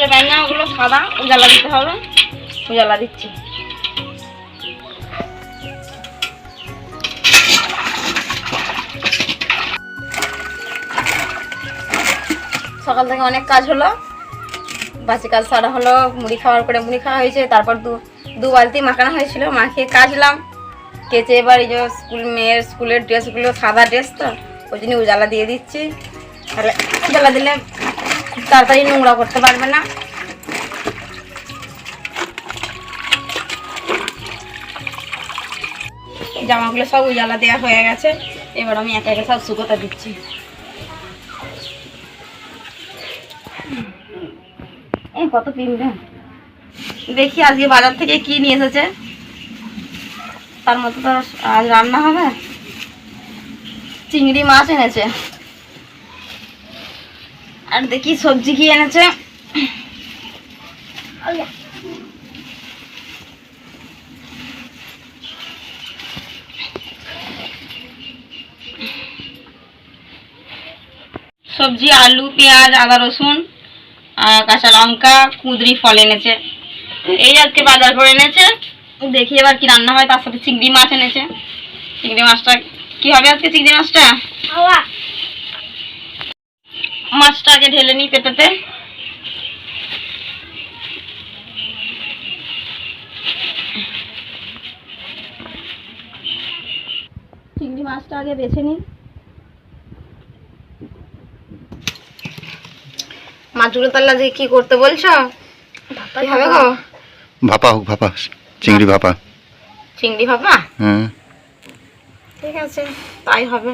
স্কুলে ব্যাঙা, ওগুলো সাদা, উজালা দিতে হবে। উজালা দিচ্ছি। সকাল থেকে অনেক কাজ হলো। বাসি কাজ সারা হলো, মুড়ি খাওয়ার পরে মুড়ি খাওয়া হয়েছে, তারপর দু দু বালতি মাখানো হয়েছিল মাখিয়ে কাচলাম কেচে এবার এই যে স্কুল মেয়ের স্কুলের ড্রেসগুলো সাদা ড্রেস তো, ওই জন্য উজালা দিয়ে দিচ্ছি। তাহলে উজালা দিলে তাড়াতাড়ি নোংরা করতে পারবে না। জামাগুলো সব উজালা দেওয়া হয়ে গেছে। এবার আমি একা একা সব শুকোতে দিচ্ছি। কত কিনবে দেখি আজকে বাজার থেকে কি নিয়ে এসেছে। তার মতো তো আজ রান্না হবে। চিংড়ি মাছ এনেছে। আর দেখি সবজি কি এনেছে। সবজি আলু পেঁয়াজ আদা রসুন আর কাঁচা লঙ্কা কুঁদরি ফল এনেছে। এই আজকে বাজার করে এনেছে। দেখি এবার কি রান্না হয় তার সাথে চিংড়ি মাছ এনেছে। চিংড়ি মাছটা কি হবে আজকে চিংড়ি মাছটা? মাছটা আগে ঢেলে নিই পেটেতে চিংড়ি মাছটা আগে বেছে নিই মাছগুলো তাহলে আজকে কি করতে বলছো? কি হবে গো? ভাপা হোক ভাপা। চিংড়ি ভাপা। চিংড়ি ভাপা? হুম ঠিক আছে তাই হবে।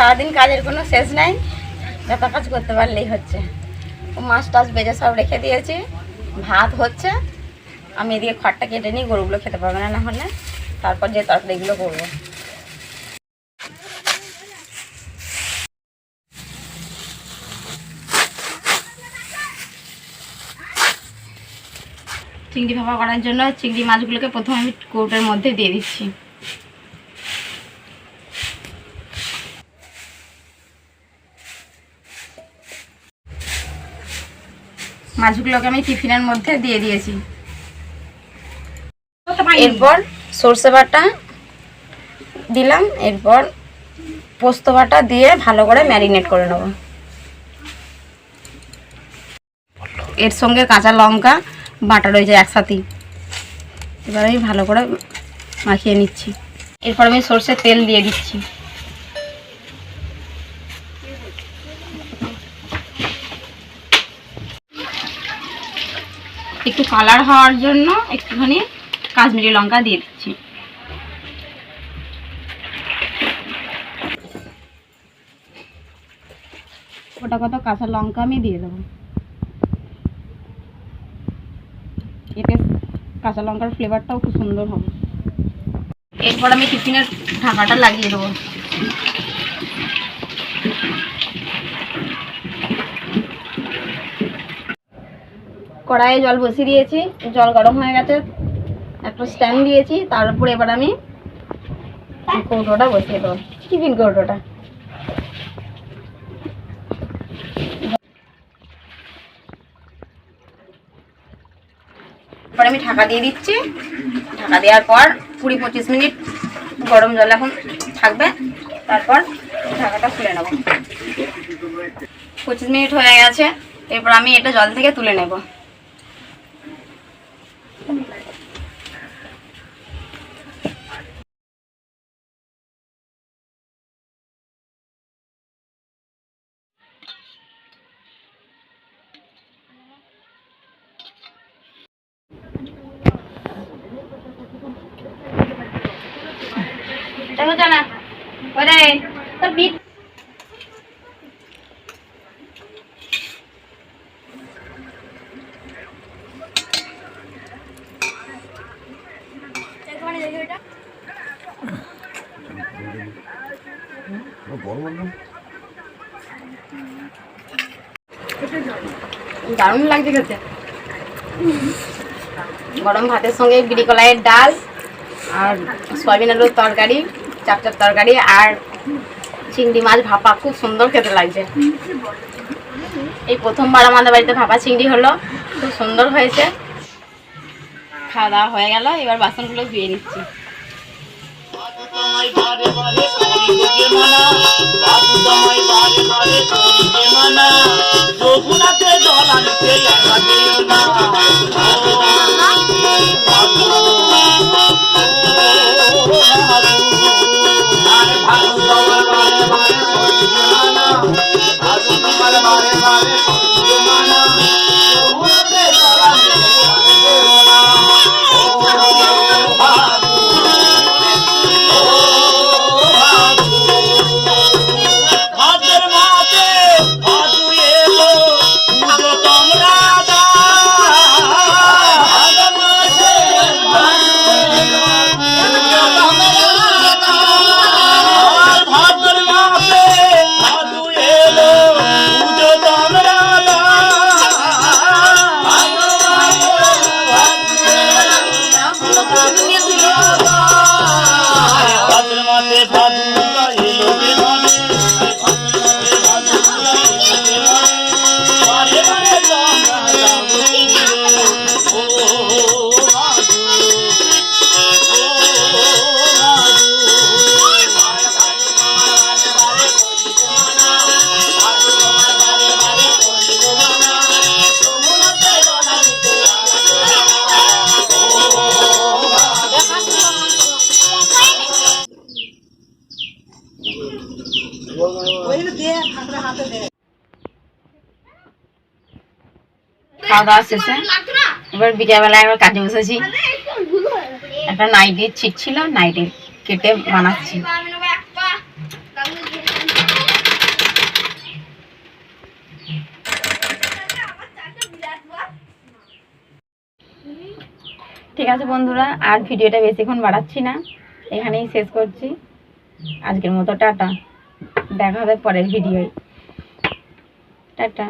সারাদিন কাজের কোনো শেষ নাই। যত কাজ করতে পারলেই হচ্ছে। মাছ টাছ বেজে সব রেখে দিয়েছি। ভাত হচ্ছে। আমি এদিকে খড়টা কেটে নিই, গরুগুলো খেতে পারবে না না হলে। তারপর যে তরকারিগুলো করব। চিংড়ি ভাপা করার জন্য চিংড়ি মাছগুলোকে প্রথমে আমি কৌটোর মধ্যে দিয়ে দিচ্ছি। মাছগুলোকে আমি টিফিনের মধ্যে দিয়ে দিয়েছি। এরপর সর্ষে বাটা দিলাম, এরপর পোস্ত বাটা দিয়ে ভালো করে ম্যারিনেট করে নেব। এর সঙ্গে কাঁচা লঙ্কা, বাটা রয়েছে একসাথেই এবার আমি ভালো করে মাখিয়ে নিচ্ছি। এরপর আমি সর্ষের তেল দিয়ে দিচ্ছি। একটু কালার হওয়ার জন্য একটুখানি কাশ্মীরি লঙ্কা দিয়ে দিচ্ছি। ওটা কত? কাঁচা লঙ্কা আমি দিয়ে দেবো। এতে কাঁচা লঙ্কার ফ্লেভারটাও খুব সুন্দর হবে। এরপর আমি টিফিনের ঢাকাটা লাগিয়ে দেবো। কড়াইয়ে জল বসিয়ে দিয়েছি, জল গরম হয়ে গেছে। একটা স্ট্যান্ড দিয়েছি, তার উপর এবার আমি কৌটোটা বসিয়ে দেবো। টিফিন কৌটোটা আমি ঢাকা দিয়ে দিচ্ছি। ঢাকা দেওয়ার পর কুড়ি পঁচিশ মিনিট গরম জল এখন থাকবে। তারপর ঢাকাটা খুলে নেব। পঁচিশ মিনিট হয়ে গেছে। এরপর আমি এটা জল থেকে তুলে নেব। দারুণ লাগছে খেতে। গরম ভাতের সঙ্গে বিড়ি কলাইয়ের ডাল আর সয়াবিন আলুর তরকারি। চাপচাপ তরকারি আর চিংড়ি মাছ ভাপা, খুব সুন্দর খেতে লাগছে। এই প্রথমবার আমাদের বাড়িতে ভাপা চিংড়ি হলো, খুব সুন্দর হয়েছে। খাওয়া দাওয়া হয়ে গেল, এবার বাসনগুলো ধুয়ে নিচ্ছি। তোমায় বারে Thank you. খাওয়া দাওয়া শেষে এবার বিকেলবেলায় এবার কাজে বসেছি। একটা নাইটির ছিট ছিল, নাইটি কেটে বানাচ্ছি। ঠিক আছে বন্ধুরা, আর ভিডিওটা বেশিক্ষণ বাড়াচ্ছি না। এখানেই শেষ করছি। আজকের মতো টাটা। দেখা হবে পরের ভিডিওয়। টাটা।